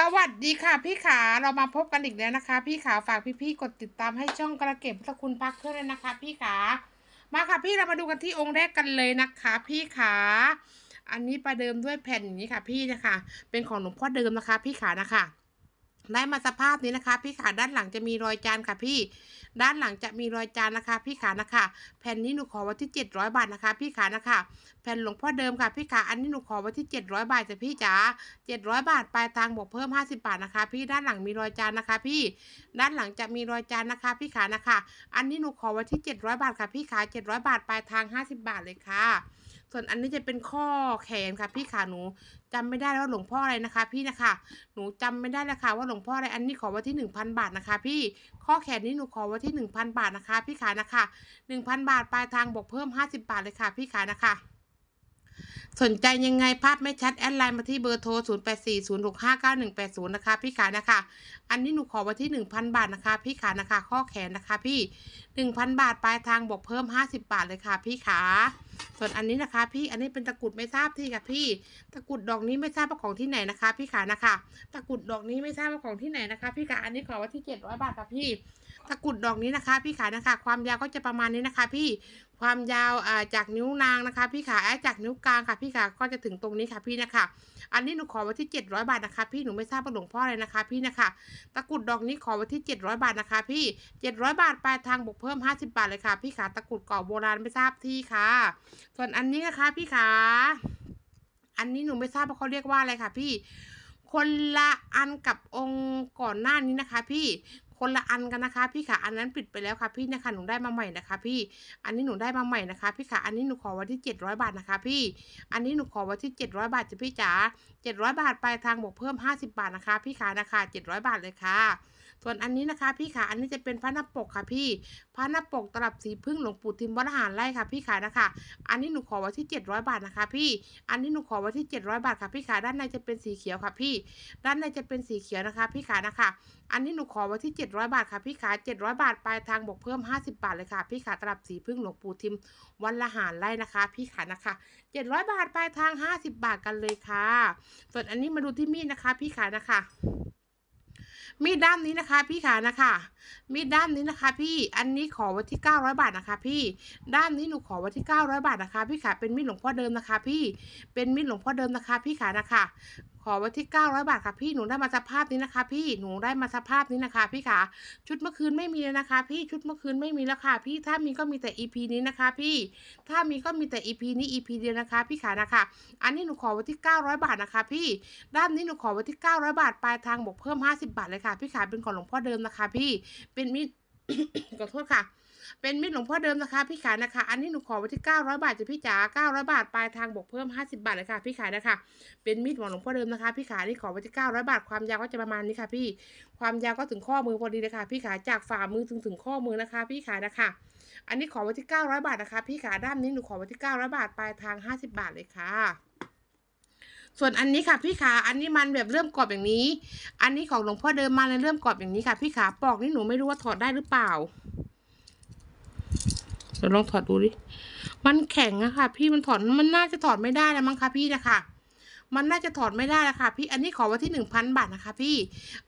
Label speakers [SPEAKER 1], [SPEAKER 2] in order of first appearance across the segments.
[SPEAKER 1] สวัสดีค่ะพี่ขาเรามาพบกันอีกแล้วนะคะ พี่ขาฝากพี่ๆกดติดตามให้ช่องกระเก็บพุทธคุณพักเครื่องเลยนะคะ พี่ขามาค่ะพี่เรามาดูกันที่องค์แรกกันเลยนะคะ พี่ขาอันนี้ประเดิมด้วยแผ่นอย่างนี้ค่ะ พี่นะคะ เป็นของหลวงพ่อเดิมนะคะ พี่ขานะคะ ได้มาสภาพนี้นะคะ พี่ขาด้านหลังจะมีรอยจานค่ะพี่ ด้านหลังจะมีรอยจานนะคะ พี่ขานะคะ แผ่นนี้หนูขอไว้ที่ 700 บาทนะคะ พี่ขานะคะ แผ่นหลวงพ่อเดิมค่ะพี่ขาอันนี้หนูขอไว้ที่ 700 บาทจ้ะพี่จ๋า700 บาทปลายทางบวกเพิ่ม 50 บาทนะคะ พี่ด้านหลังมีรอยจานนะคะ พี่ ด้านหลังจะมีรอยจานนะคะ พี่ขานะคะ อันนี้หนูขอไว้ที่ 700 บาทค่ะพี่ขา700 บาทปลายทาง 50 บาทเลยค่ะ ส่วนอันนี้จะเป็นข้อแขนค่ะพี่ขาหนูจำไม่ได้ว่าหลวงพ่ออะไรนะคะ พี่นะคะ หนูจำไม่ได้แล้วค่ะว่าหลวงพ่ออะไรอันนี้ขอไว้ที่ 1,000 บาทนะคะ พี่ข้อแขนนี้หนูขอไว้ที่ 1,000 บาทนะคะ พี่ขานะคะ 1,000 บาทปลายทางบวกเพิ่ม 50 บาทเลยค่ะ พี่ขานะคะ สนใจยังไงภาพไม่ชัด แอดไลน์มาที่เบอร์โทร 0840659180 นะคะ พี่ขานะคะ อันนี้หนูขอไว้ที่ 1,000 บาทนะคะ พี่ขานะคะ ข้อแขนนะคะ พี่ 1,000 บาทปลายทางบวกเพิ่ม 50 บาทเลยค่ะ พี่ขา ส่วนอันนี้นะคะ พี่อันนี้เป็นตะกุดไม่ทราบที่ค่ะพี่ ตะกุดดอกนี้ไม่ทราบว่าของที่ไหนนะคะ พี่ขานะคะ ตะกุดดอกนี้ไม่ทราบว่าของที่ไหนนะคะ พี่ขาอันนี้ขอไว้ที่700บาทค่ะพี่ ตะกรุดดอกนี้นะคะ พี่ขานะคะ ความยาวก็จะประมาณนี้นะคะ พี่ความยาวอ่าจากนิ้วนางนะคะ พี่ขาเอ้ยจากนิ้วกลางค่ะ พี่ขาก็จะถึงตรงนี้ค่ะพี่นะคะ อันนี้หนูขอไว้ที่ 700 บาทนะคะ พี่หนูไม่ทราบว่าหลวงพ่ออะไรนะคะ พี่นะคะ ตะกรุดดอกนี้ขอไว้ที่ 700 บาทนะคะ พี่ 700 บาทปลายทางบวกเพิ่ม 50 บาทเลยค่ะ พี่ขาตะกรุดเก่าโบราณไม่ทราบที่ค่ะ ส่วนอันนี้นะคะ พี่ขาอันนี้หนูไม่ทราบว่าเขาเรียกว่าอะไรค่ะ พี่คนละอันกับองค์ก่อนหน้านี้นะคะ พี่ คนละอันกันนะคะ พี่ค่ะอันนั้นปิดไปแล้วค่ะพี่นะคะหนูได้มาใหม่นะคะ พี่อันนี้หนูได้มาใหม่นะคะ พี่ค่ะอันนี้หนูขอไว้ที่ 700 บาทนะคะ พี่ อันนี้หนูขอไว้ที่ 700 บาทจ้ะพี่จ๋า700 บาทปลายทางบวกเพิ่ม 50 บาทนะคะ พี่ขานะคะ700 บาทเลยค่ะ ส่วนอันนี้นะคะ พี่ขาอันนี้จะเป็นพระหน้าปกค่ะพี่พระหน้าปกตลับสีพึ่งหลวงปู่ทิมวัดหารไร่ค่ะพี่ขานะคะ อันนี้หนูขอไว้ที่ 700 บาทนะคะ พี่ อันนี้หนูขอไว้ที่ 700 บาทค่ะพี่ขาด้านในจะเป็นสีเขียวค่ะพี่ ด้านในจะเป็นสีเขียวนะคะ พี่ขานะคะ อันนี้หนูขอไว้ที่ 700 บาทค่ะพี่ขา700 บาทปลายทางบวกเพิ่ม 50 บาทเลยค่ะ พี่ขาตลับสีพึ่งหลวงปู่ทิมวันละหารไร่นะคะ พี่ขานะคะ 700 บาทปลายทาง 50 บาทกันเลยค่ะ ส่วนอันนี้มาดูที่มีดนะคะ พี่ขานะคะ มีดด้ามนี้นะคะพี่ขานะคะ มีดด้ามนี้นะคะพี่อันนี้ขอไว้ที่ 900 บาทนะคะ พี่ด้ามนี้หนูขอไว้ที่ 900 บาทนะคะ พี่ขาเป็นมีดหลวงพ่อเดิมนะคะ พี่เป็นมีดหลวงพ่อเดิมนะคะ พี่ขานะคะ ขอไว้ที่ 900 บาทค่ะพี่หนูได้มาสภาพนี้นะคะ พี่หนูได้มาสภาพนี้นะคะ พี่ขาชุดเมื่อคืนไม่มีแล้วนะคะ พี่ชุดเมื่อคืนไม่มีแล้วค่ะ พี่ถ้ามีก็มีแต่ EP นี้นะคะ พี่ถ้ามีก็มีแต่ EP นี้ EP เดียวนะคะ พี่ขานะคะ อันนี้หนูขอไว้ที่ 900 บาทนะคะ พี่ด้านนี้หนูขอไว้ที่ 900 บาทปลายทางบวกเพิ่ม 50 บาทเลยค่ะ พี่ขาเป็นของหลวงพ่อเดิมนะคะ พี่เป็นมีดขอโทษค่ะ เป็นมีดหลวงพ่อเดิมนะคะพี่ขายนะคะ อันนี้หนูขอไว้ที่ 900 บาทจะพี่จ๋า900 บาทปลายทางบวกเพิ่ม 50 บาทเลยค่ะพี่ขายนะคะ เป็นมีดของหลวงพ่อเดิมนะคะพี่ขานี่ขอไว้ที่ 900 บาทความยาวก็จะประมาณนี้ค่ะ พี่ความยาวก็ถึงข้อมือพอดีเลยค่ะ พี่ขาจากฝ่ามือถึงถึงข้อมือนะคะ พี่ขายนะคะ อันนี้ขอไว้ที่ 900 บาทนะคะ พี่ขาด้านนี้หนูขอไว้ที่ 900 บาทปลายทาง 50 บาทเลยค่ะส่วนอันนี้ค่ะพี่ขา อันนี้มันแบบเริ่มกรอบอย่างนี้ อันนี้ของหลวงพ่อเดิมมาเลยเริ่มกรอบอย่างนี้ค่ะพี่ขา ปอกนี่หนูไม่รู้ว่าถอดได้หรือเปล่า ดี๋ยวลองถอดดูดิ มันแข็งอะค่ะ พี่มันถอดมันน่าจะถอดไม่ได้แล้วมั้งคะพี่นะคะมันน่าจะถอดไม่ได้แล้วค่ะพี่อันนี้ขอว่าที่หนึ่งพันบาทนะคะ พี่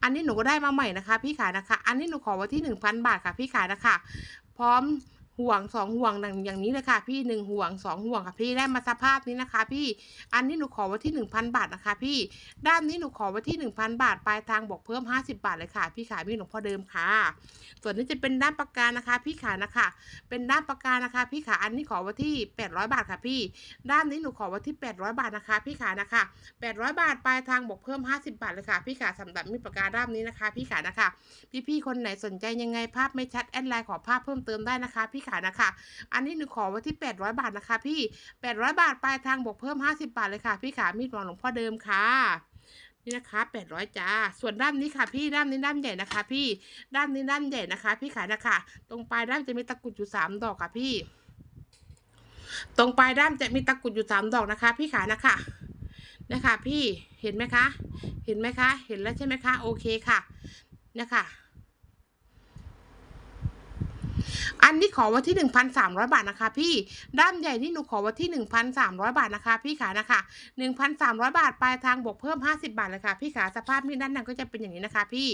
[SPEAKER 1] อันนี้หนูก็ได้มาใหม่นะคะ พี่ขานะคะ อันนี้หนูขอว่าที่หนึ่งพันบาทค่ะ พี่ขานะคะ พร้อม ห่วงสองห่วงอย่างนี้เลยค่ะพี่หนึ่งห่วงสองห่วงค่ะพี่ได้มาสภาพนี้นะคะ พี่อันนี้หนูขอไว้ที่หนึ่งพันบาทนะคะ พี่ด้านนี้หนูขอไว้ที่หนึ่งพันบาทปลายทางบอกเพิ่มห้าสิบาทเลยค่ะ พี่ขาพี่หลวงพ่อเดิมค่ะ ส่วนนี้จะเป็นด้านปากกานะคะ พี่ขานะคะ เป็นด้านปากกานะคะ พี่ขาอันนี้ขอไว้ที่แปดร้อยบาทค่ะ พี่ ด้านนี้หนูขอไว้ที่แปดร้อยบาทนะคะ พี่ขานะคะแปดร้อยบาทปลายทางบอกเพิ่มห้าสิบาทเลยค่ะ พี่ขาสำหรับมีปากกาด้ามนี้นะคะ พี่ขานะคะ พี่ๆคนไหนสนใจยังไงภาพไม่ชัดแอดไลน์ขอภาพเพิ่มเติมได้นะคะพี่ขานะคะ อันนี้หนูขอไว้ที่ 800 บาทนะคะ พี่ 800 บาทปลายทางบวกเพิ่ม 50 บาทเลยค่ะ พี่ขามีดหมอหลวงพ่อเดิมค่ะนี่นะคะ800จ้า ส่วนด้านนี้ค่ะ พี่ด้านนี้ด้านใหญ่นะคะ พี่ด้านนี้ด้านใหญ่นะคะ พี่ขายนะคะ ตรงปลายด้านจะมีตะกรุดอยู่สามดอกค่ะพี่ ตรงปลายด้านจะมีตะกรุดอยู่สามดอกนะคะ พี่ขายนะคะนะคะ พี่เห็นไหมคะ เห็นไหมคะ เห็นแล้วใช่ไหมคะ โอเคค่ะนะคะ อันนี้ขอไว้ที่หนึ่งพันสามร้อยบาทนะคะ พี่ด้ามใหญ่ที่หนูขอไว้ที่หนึ่งพันสามร้อยบาทนะคะ พี่ขานะคะหนึ่งพันสามร้อยบาทปลายทางบวกเพิ่มห้าสิบาทเลยค่ะ พี่ขาสภาพมีดด้านในก็จะเป็นอย่างนี้นะคะ พี่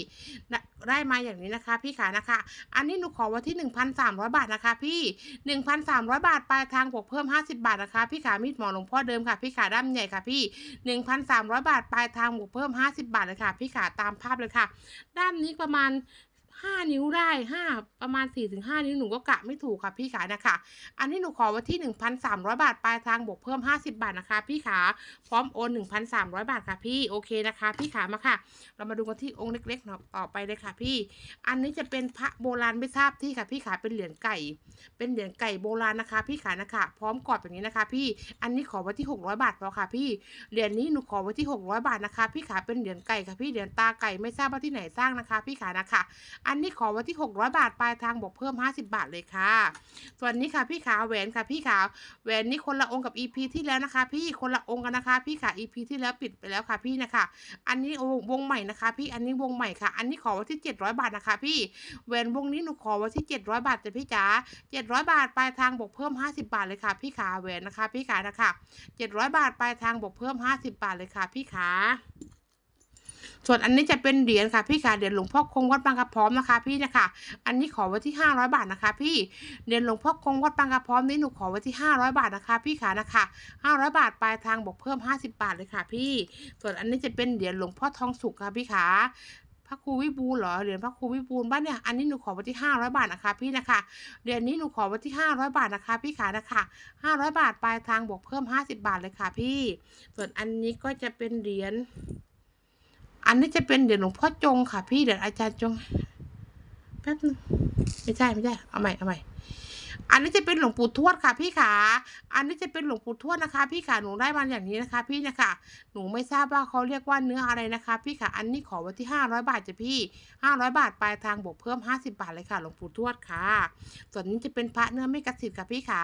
[SPEAKER 1] ได้มาอย่างนี้นะคะ พี่ขานะคะ อันนี้หนูขอไว้ที่หนึ่งพันสามร้อยบาทนะคะ พี่หนึ่งพันสามร้อยบาทปลายทางบวกเพิ่มห้าสิบาทนะคะ พี่ขามีดหมอหลวงพ่อเดิมค่ะ พี่ขาด้ามใหญ่ค่ะ พี่หนึ่งพันสามร้อยบาทปลายทางบวกเพิ่มห้าสิบาทเลยค่ะ พี่ขาตามภาพเลยค่ะ ด้านนี้ประมาณ ห้านิ้วได้ห้าประมาณสี่ถึงห้านิ้วหนูก็กะไม่ถูกค่ะพี่ขานะคะ อันนี้หนูขอไว้ที่หนึ่งพันสามร้อยบาทปลายทางบวกเพิ่มห้าสิบาทนะคะ พี่ขาพร้อมโอนหนึ่งพันสามร้อยบาทค่ะพี่โอเคนะคะ พี่ขามาค่ะ เรามาดูกันที่องค์เล็กๆหน่อยต่อไปเลยค่ะพี่ อันนี้จะเป็นพระโบราณไม่ทราบที่ค่ะ พี่ขาเป็นเหรียญไก่ เป็นเหรียญไก่โบราณนะคะ พี่ขานะคะ พร้อมกรอบแบบนี้นะคะ พี่ อันนี้ขอไว้ที่หกร้อยบาทพอค่ะ พี่เหรียญนี้หนูขอไว้ที่หกร้อยบาทนะคะ พี่ขาเป็นเหรียญไก่ค่ะพี่เหรียญตาไก่ไม่ทราบว่าที่ไหนสร้างนะคะ พี่ขานะคะอันนี้ขอไว้ที่หกร้อยบาทปลายทางบวกเพิ่มห้าสิบาทเลยค่ะ ส่วนนี้ค่ะพี่ขาแหวนค่ะพี่ขาแหวนนี้คนละองค์กับ EP ที่แล้วนะคะ พี่คนละองค์กันนะคะ พี่ขา EP ที่แล้วปิดไปแล้วค่ะพี่นะคะ อันนี้วงใหม่นะคะ พี่อันนี้วงใหม่ค่ะ อันนี้ขอไว้ที่เจ็ดร้อยบาทนะคะ พี่แหวนวงนี้หนูขอไว้ที่เจ็ดร้อยบาทจ้ะพี่จ๋าเจ็ดร้อยบาทปลายทางบวกเพิ่มห้าสิบาทเลยค่ะ พี่ขาแหวนนะคะ พี่ขานะคะเจ็ดร้อยบาทปลายทางบวกเพิ่มห้าสิบาทเลยค่ะ พี่ขา ส่วนอันนี้จะเป็นเหรียญค่ะพี่ขาเหรียญหลวงพ่อคงวัดบางกระพร้อมนะคะพี่นะคะ อันนี้ขอไว้ที่ห้าร้อยบาทนะคะ พี่เหรียญหลวงพ่อคงวัดบางกระพร้อมนี้หนูขอไว้ที่ห้าร้อยบาทนะคะ พี่ขานะคะห้าร้อยบาทปลายทางบวกเพิ่มห้าสิบาทเลยค่ะพี่ส่วนอันนี้จะเป็นเหรียญหลวงพ่อทองสุขค่ะพี่ขาพระครูวิบูลเหรอเหรียญพระครูวิบูลบ้านเนี่ยอันนี้หนูขอไว้ที่ห้าร้อยบาทนะคะพี่นะคะเหรียญนี้หนูขอไว้ที่ห้าร้อยบาทนะคะพี่ขานะคะห้าร้อยบาทปลายทางบวกเพิ่มห้าสิบาทเลยค่ะ พี่ ส่วนอันนี้ก็จะเป็นเหรียญ อันนี้จะเป็นเดี๋ยวหลวงพ่อจงค่ะ พี่เดี๋ยวอาจารย์จงแป๊บนึงไม่ใช่ไม่ใช่เอาใหม่เอาใหม่ อันนี้จะเป็นหลวงปู่ทวดค่ะพี่ขาอันนี้จะเป็นหลวงปู่ทวดนะคะ พี่ขาหนูได้มาอย่างนี้นะคะ พี่นะคะ หนูไม่ทราบว่าเขาเรียกว่าเนื้ออะไรนะคะ พี่ขาอันนี้ขอไว้ที่ห้าร้อยบาทจ้ะพี่ห้าร้อยบาทปลายทางบวกเพิ่มห้าสิบาทเลยค่ะหลวงปู่ทวดค่ะ ส่วนนี้จะเป็นพระเนื้อไม่กระสิทธิ์ค่ะพี่ขา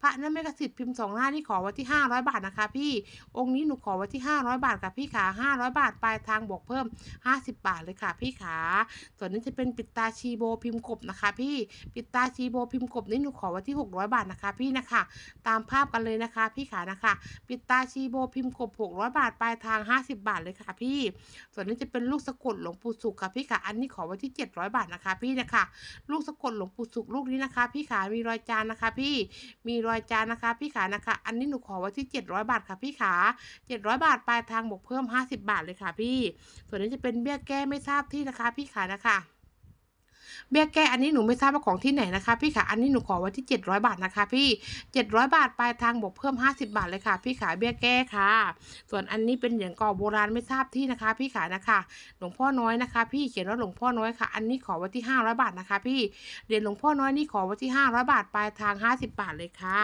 [SPEAKER 1] พระเนื้อไม่กระสิทธิ์พิมพ์สองหน้านี่ขอไว้ที่ห้าร้อยบาทนะคะ พี่ องค์นี้หนูขอไว้ที่ห้าร้อยบาทค่ะพี่ขาห้าร้อยบาทปลายทางบวกเพิ่มห้าสิบบาทเลยค่ะ พี่ขาส่วนนี้จะเป็นปิดตาชีโบพิมพ์กบนะคะ พี่ ปิดตาชีโบพิมพ์กบนี่หนูขอไว้ที่หกร้อยบาทนะคะ พี่นะคะ ตามภาพกันเลยนะคะ พี่ขานะคะ ปิดตาชีโบพิมพ์กบหกร้อยบาทปลายทางห้าสิบาทเลยค่ะ พี่ ส่วนนี้จะเป็นลูกสะกดหลวงปู่สุขค่ะพี่ขาอันนี้ขอไว้ที่เจ็ดร้อยบาทนะคะ พี่นะคะ ลูกสะกดหลวงปู่สุขลูกนี้นะคะ พี่ขามีรอยจานนะคะ พี่มีรอยจานนะคะ พี่ขานะคะ อันนี้หนูขอไว้ที่เจ็ดร้อยบาทค่ะ พี่ขาเจ็ดร้อยบาทปลายทางบวกเพิ่มห้าสิบบาทเลยค่ะ พี่ ส่วนนี้จะเป็นเบี้ยแก้ไม่ทราบที่นะคะ พี่ขานะคะ เบี้ยแก้อันนี้หนูไม่ทราบว่าของที่ไหนนะคะพี่ขาอันนี้หนูขอไว้ที่เจ็ดร้อยบาทนะคะ พี่เจ็ดร้อยบาทปลายทางบวกเพิ่มห้าสิบาทเลยค่ะ พี่ขาเบี้ยแก้ค่ะ ส่วนอันนี้เป็นเหรียญกอโบราณไม่ทราบที่นะคะ พี่ขานะคะหลวงพ่อน้อยนะคะ พี่เขียนว่าหลวงพ่อน้อยค่ะ อันนี้ขอไว้ที่ห้าร้อยบาทนะคะ พี่เหรียญหลวงพ่อน้อยนี่ขอไว้ที่ห้าร้อยบาทปลายทางห้าสิบาทเลยค่ะ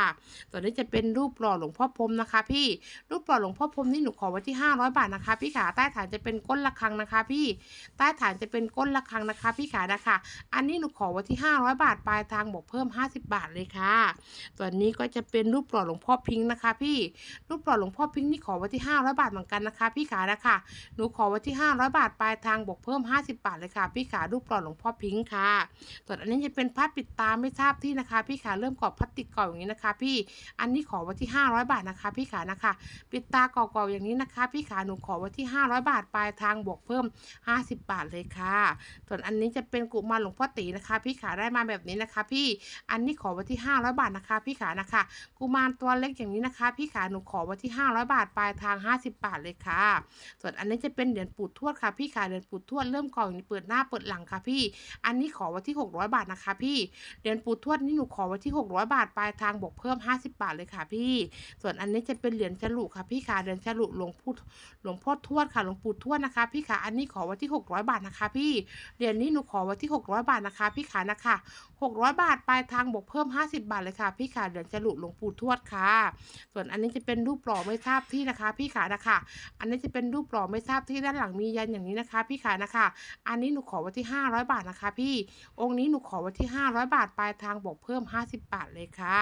[SPEAKER 1] ส่วนนี้จะเป็นรูปหล่อหลวงพ่อพรมนะคะ พี่รูปหล่อหลวงพ่อพรมนี่หนูขอไว้ที่ห้าร้อยบาทนะคะ พี่ขาใต้ฐานจะเป็นก้นระฆังนะคะ พี่ใต้ฐานจะเป็นก้นระฆังนะคะ พี่ขานะคะอันนี้หนูขอไว้ที่ห้าร้อยบาทปลายทางบวกเพิ่มห้าสิบาทเลยค่ะส่วนนี้ก็จะเป็นรูปหล่อหลวงพ่อพิงค์นะคะ พี่รูปหล่อหลวงพ่อพิงค์นี่ขอไว้ที่ห้าร้อยบาทเหมือนกันนะคะ พี่ขานะคะหนูขอไว้ที่ห้าร้อยบาทปลายทางบวกเพิ่มห้าสิบาทเลยค่ะ พี่ขารูปหล่อหลวงพ่อพิงค์ค่ะส่วนอันนี้จะเป็นผ้าปิดตาไม่ทราบที่นะคะ พี่ขาเริ่มกรอบพลาสติกก่อนอย่างนี้นะคะ พี่อันนี้ขอไว้ที่ห้าร้อยบาทนะคะ พี่ขานะคะ ปิดตาก่อๆอย่างนี้นะคะ พี่ขาหนูขอไว้ที่ห้าร้อยบาทปลายทางบวกเพิ่มห้าสิบบาทเลยค่ะ ส่วนอันนี้จะเป็นกุมารหลวงพ่อตีนะคะ พี่ขาได้มาแบบนี้นะคะ พี่อันนี้ขอไว้ที่ห้าร้อยบาทนะคะ พี่ขานะคะกุมารตัวเล็กอย่างนี้นะคะ พี่ขาหนูขอไว้ที่ห้าร้อยบาทปลายทางห้าสิบบาทเลยค่ะ ส่วนอันนี้จะเป็นเหรียญปู่ทวดค่ะ พี่ขาเหรียญปู่ทวดเริ่มก่อนอย่างนี้เปิดหน้าเปิดหลังค่ะพี่ อันนี้ขอไว้ที่หกร้อยบาทนะคะ พี่เหรียญปู่ทวดนี่หนูขอไว้ที่หกร้อยบาทปลายทางบวกเพิ่มห้าสิบบาทเลยค่ะ พี่ ส่วนอันนี้จะเป็นเหรียญฉลุค่ะ พี่ขาเหรียญฉลุหลวงปู่หลวงพ่อทวดค่ะหลวงปู่ทวดนะคะ พี่ขาอันนี้ขอไว้ที่หกร้อยบาทนะคะ พี่เหรียญนี้หนูขอไว้ที่หกร้อยบาทนะคะ พี่ขานะคะหกร้อยบาทปลายทางบวกเพิ่มห้าสิบบาทเลยค่ะ พี่ขาเหรียญฉลุหลวงปู่ทวดค่ะ ส่วนอันนี้จะเป็นรูปหล่อไม่ทราบที่นะคะ พี่ขานะคะ อันนี้จะเป็นรูปหล่อไม่ทราบที่ด้านหลังมียันอย่างนี้นะคะ พี่ขานะคะ อันนี้หนูขอไว้ที่ห้าร้อยบาทนะคะ พี่องค์นี้หนูขอไว้ที่ห้าร้อยบาทปลายทางบวกเพิ่มห้าสิบบาทเลยค่ะ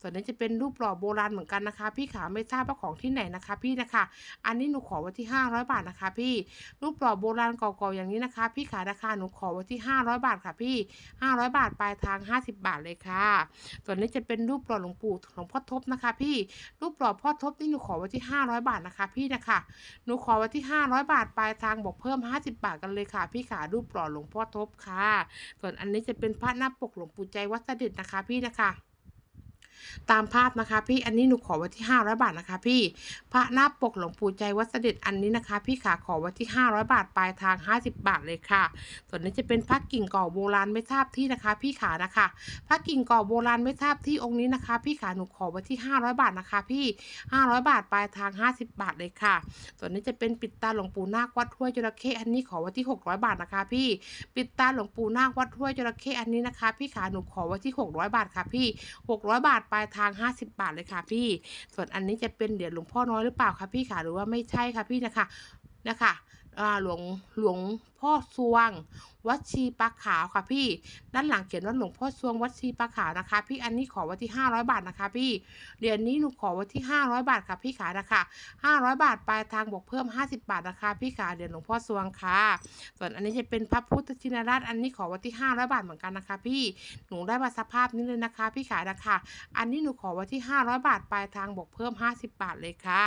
[SPEAKER 1] ส่วนนี้จะเป็นรูปหล่อโบราณเหมือนกันนะคะ พี่ขาไม่ทราบว่าของที่ไหนนะคะ พี่นะคะ อันนี้หนูขอไว้ที่ห้าร้อยบาทนะคะ พี่รูปหล่อโบราณเก่าๆอย่างนี้นะคะ พี่ขาราคาหนูขอไว้ที่ห้าร้อย500 บาทาทค่ะพี่ 500 บาทปลายทาง 50 บาทเลยค่ะ ส่วนนี้จะเป็นรูปหล่อหลวงปู่หลวงพ่อทบนะคะ พี่ รูปหล่อพ่อทบนี่หนูขอไว้ที่ 500 บาทนะคะ พี่นะคะ หนูขอไว้ที่ 500 บาทปลายทางบอกเพิ่ม 50 บาทกันเลยค่ะ พี่ขารูปหล่อหลวงพ่อทบค่ะ ส่วนอันนี้จะเป็นพระหน้าปกหลวงปู่ใจวัดเสด็จนะคะ พี่นะคะ ตามภาพนะคะ พี่อันนี้หนูขอไว้ที่500บาทนะคะ พี่พระหน้าปกหลวงปู่ใจวัดเสด็จอันนี้นะคะ พี่ขาขอไว้ที่ 500 บาทปลายทาง 50 บาทเลยค่ะ ส่วนนี้จะเป็นพระกิ่งก่อโบราณไม่ทราบที่นะคะ พี่ขานะคะพระกิ่งก่อโบราณไม่ทราบที่องค์นี้นะคะ พี่ขาหนูขอไว้ที่ 500 บาทนะคะ พี่ 500 บาทปลายทาง 50 บาทเลยค่ะ ส่วนนี้จะเป็นปิดตาหลวงปู่นาควัดห้วยจระเข้อันนี้ขอไว้ที่ 600 บาทนะคะ พี่ ปิดตาหลวงปู่นาควัดห้วยจระเข้อันนี้นะคะ พี่ขาหนูขอไว้ที่ 600 บาทค่ะ พี่ 600 บาทปลายทาง 50 บาทเลยค่ะพี่ ส่วนอันนี้จะเป็นเหรียญหลวงพ่อน้อยหรือเปล่าคะพี่คะหรือว่าไม่ใช่ค่ะพี่นะคะนะคะหลวงหลวง พ่อสวง วัดชีปลาขาวค่ะพี่ ด้านหลังเขียนว่าหลวงพ่อสวงวัดชีปลาขาวนะคะ พี่อันนี้ขอไว้ที่ 500 บาทนะคะ พี่เหรียญนี้หนูขอไว้ที่ 500 บาทค่ะพี่ขานะคะ500 บาทปลายทางบวกเพิ่ม 50 บาทนะคะ พี่ขาเหรียญหลวงพ่อสวงค่ะ ส่วนอันนี้จะเป็นพระพุทธชินราชอันนี้ขอไว้ที่ 500 บาทเหมือนกันนะคะ พี่หนูได้มาสภาพนี้เลยนะคะ พี่ขานะคะอันนี้หนูขอไว้ที่ 500 บาทปลายทางบวกเพิ่ม 50 บาทเลยค่ะ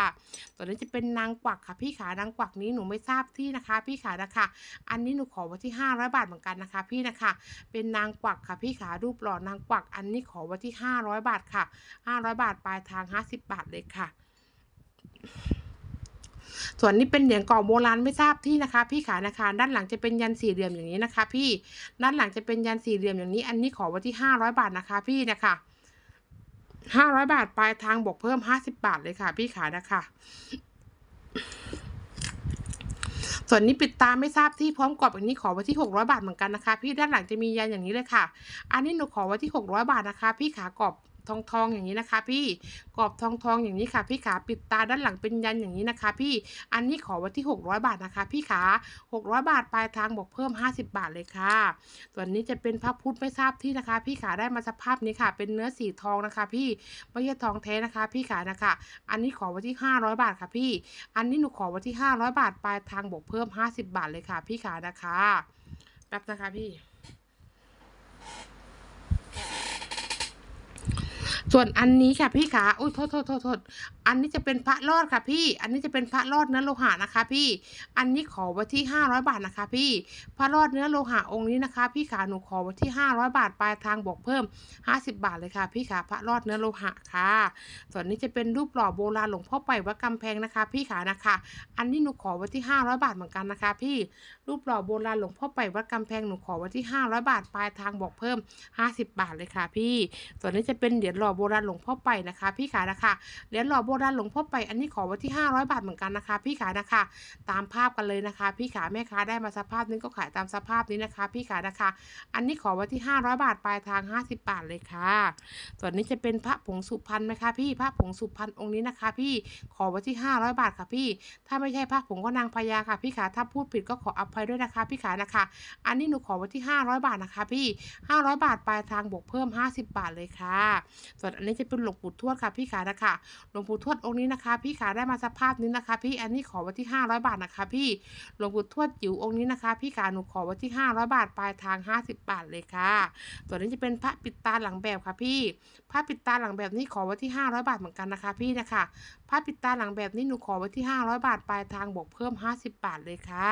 [SPEAKER 1] ตัวนี้จะเป็นนางกวักค่ะ พี่ขานางกวักนี้หนูไม่ทราบที่นะคะ พี่ขานะคะอันนี้หนูขอไว้ที่ 500 บาทเหมือนกันนะคะ พี่นะคะ เป็นนางกวักค่ะพี่ขารูปหล่อนางกวัก อันนี้ขอไว้ที่ 500 บาทค่ะ 500 บาทปลายทาง 50 บาทเลยค่ะส่วนนี้เป็นเหรียญกล่องโบราณไม่ทราบที่นะคะ พี่ขานะคะด้านหลังจะเป็นยันสี่เหลี่ยมอย่างนี้นะคะ พี่ด้านหลังจะเป็นยันสี่เหลี่ยมอย่างนี้ อันนี้ขอไว้ที่ห้าร้อยบาทนะคะ พี่นะคะห้าร้อยบาทปลายทางบวกเพิ่มห้าสิบบาทเลยค่ะ พี่ขานะคะ ส่วนนี้ปิดตาไม่ทราบที่พร้อมกรอบอย่างนี้ขอไว้ที่หกร้อยบาทเหมือนกันนะคะ พี่ด้านหลังจะมียันอย่างนี้เลยค่ะ อันนี้หนูขอไว้ที่หกร้อยบาทนะคะ พี่ขากรอบ ทองทองอย่างนี้นะคะ พี่กรอบทองทองอย่างนี้ค่ะ พี่ขาปิดตาด้านหลังเป็นยันอย่างนี้นะคะ พี่อันนี้ขอไว้ที่หกร้อยบาทนะคะ พี่ขาหกร้อยบาทปลายทางบอกเพิ่มห้าสิบบาทเลยค่ะส่วนนี้จะเป็นพระพุทธไม่ทราบที่นะคะ พี่ขาได้มาสภาพนี้ค่ะ เป็นเนื้อสีทองนะคะ พี่ไม่ใช่ทองแท้นะคะ พี่ขานะคะ อันนี้ขอไว้ที่ห้าร้อยบาทค่ะ พี่ อันนี้หนูขอไว้ที่ห้าร้อยบาทปลายทางบวกเพิ่มห้าสิบบาทเลยค่ะ พี่ขานะคะแป๊บนะคะพี่ ส่วนอันนี้ค่ะพี่ขาอุ้ยโทษโทษโทษโทษอันนี้จะเป็นพระรอดค่ะพี่ อันนี้จะเป็นพระรอดเนื้อโลหะนะคะ พี่ อันนี้ขอไว้ที่ห้าร้อยบาทนะคะ พี่ พระรอดเนื้อโลหะองค์นี้นะคะ พี่ขาหนูขอไว้ที่ห้าร้อยบาทปลายทางบวกเพิ่มห้าสิบบาทเลยค่ะ พี่ขาพระรอดเนื้อโลหะค่ะ ส่วนนี้จะเป็นรูปหล่อโบราณหลวงพ่อไปวัดกำแพงนะคะ พี่ขานะคะ อันนี้หนูขอไว้ที่ห้าร้อยบาทเหมือนกันนะคะ พี่ รูปหล่อโบราณหลวงพ่อไปวัดกำแพงหนูขอไว้ที่ห้าร้อยบาทปลายทางบวกเพิ่มห้าสิบบาทเลยค่ะ พี่ ส่วนนี้จะเป็นเหรียญหล่อโบราณหลวงพ่อไปนะคะ พี่ขานะคะเหรียญหล่อโบราณหลวงพ่อไปอันนี้ขอไว้ที่ห้าร้อยบาทเหมือนกันนะคะ พี่ขานะคะ ตามภาพกันเลยนะคะ พี่ขาแม่ค้าได้มาสภาพนี้ก็ขายตามสภาพนี้นะคะ พี่ขานะคะ อันนี้ขอไว้ที่ห้าร้อยบาทปลายทางห้าสิบบาทเลยค่ะ ส่วนนี้จะเป็นพระผงสุพรรณไหมคะพี่พระผงสุพรรณองค์นี้นะคะ พี่ขอไว้ที่ห้าร้อยบาทค่ะพี่ ถ้าไม่ใช่พระผงก็นางพญาค่ะ พี่ขาถ้าพูดผิดก็ขออภัยด้วยนะคะ พี่ขานะคะ อันนี้หนูขอไว้ที่ห้าร้อยบาทนะคะ พี่ห้าร้อยบาทปลายทางบวกเพิ่มห้าสิบบาทเลยค่ะส่วนอันนี้จะเป็นหลวงปู่ทวดค่ะพี่ขานะคะหลวงปู่ทวดองค์นี้นะคะ พี่ขาได้มาสภาพนี้นะคะ พี่อันนี้ขอไว้ที่ห้าร้อยบาทนะคะ พี่หลวงปู่ทวดจิ๋วองค์นี้นะคะ พี่ขาหนูขอไว้ที่ห้าร้อยบาทปลายทางห้าสิบบาทเลยค่ะ ส่วนนี้จะเป็นพระปิดตาหลังแบบค่ะพี่พระปิดตาหลังแบบนี้ขอไว้ที่ห้าร้อยบาทเหมือนกันนะคะ พี่นะคะ พระปิดตาหลังแบบนี้หนูขอไว้ที่ห้าร้อยบาทปลายทางบวกเพิ่มห้าสิบบาทเลยค่ะ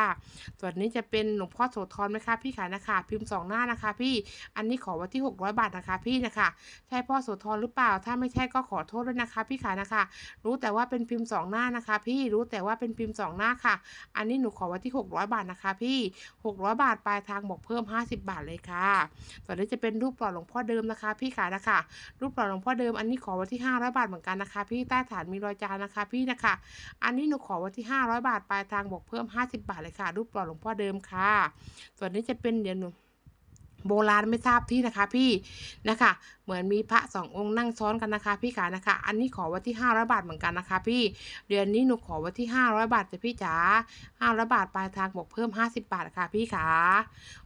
[SPEAKER 1] ส่วนนี้จะเป็นหลวงพ่อโสธรไหมคะพี่ขานะคะ พิมพ์สองหน้านะคะ พี่ อันนี้ขอไว้ที่หกร้อยบาทนะคะ พี่นะคะ ใช่พ่อโสธรหรือเปล่า ถ้าไม่ใช่ก็ขอโทษด้วยนะคะ พี่ขานะคะ รู้แต่ว่าเป็นพิมพ์สองหน้านะคะ พี่ รู้แต่ว่าเป็นพิมพ์สองหน้าค่ะ อันนี้หนูขอไว้ที่หกร้อยบาทนะคะ พี่หกร้อยบาทปลายทางบอกเพิ่มห้าสิบบาทเลยค่ะ ส่วนนี้จะเป็นรูปหล่อหลวงพ่อเดิมนะคะ พี่ขานะคะ รูปหล่อหลวงพ่อเดิม อันนี้ขอไว้ที่ห้าร้อยบาทเหมือนกันนะคะ พี่ ใต้ฐานมีรอยจานนะคะพี่นะคะ อันนี้หนูขอไว้ที่ห้าร้อยบาทปลายทางบอกเพิ่มห้าสิบบาทเลยค่ะ รูปหล่อหลวงพ่อเดิมค่ะ ส่วนนี้จะเป็นเดี๋ยวหนู โบราณไม่ทราบที่นะคะพี่นะคะ เหมือนมีพระสององค์นั่งซ้อนกันนะคะพี่ขานะคะ อันนี้ขอไว้ที่ห้าร้อยบาทเหมือนกันนะคะ พี่เดือนนี้หนูขอไว้ที่ห้าร้อยบาทจ้ะพี่จ๋าห้าร้อยบาทปลายทางบอกเพิ่มห้าสิบบาทค่ะพี่ขา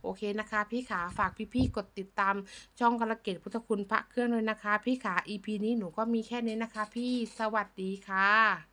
[SPEAKER 1] โอเคนะคะ พี่ขาฝากพี่ๆกดติดตามช่องกระเกตพุทธคุณพระเครื่องด้วยนะคะ พี่ขา EP นี้หนูก็มีแค่นี้นะคะ พี่สวัสดีค่ะ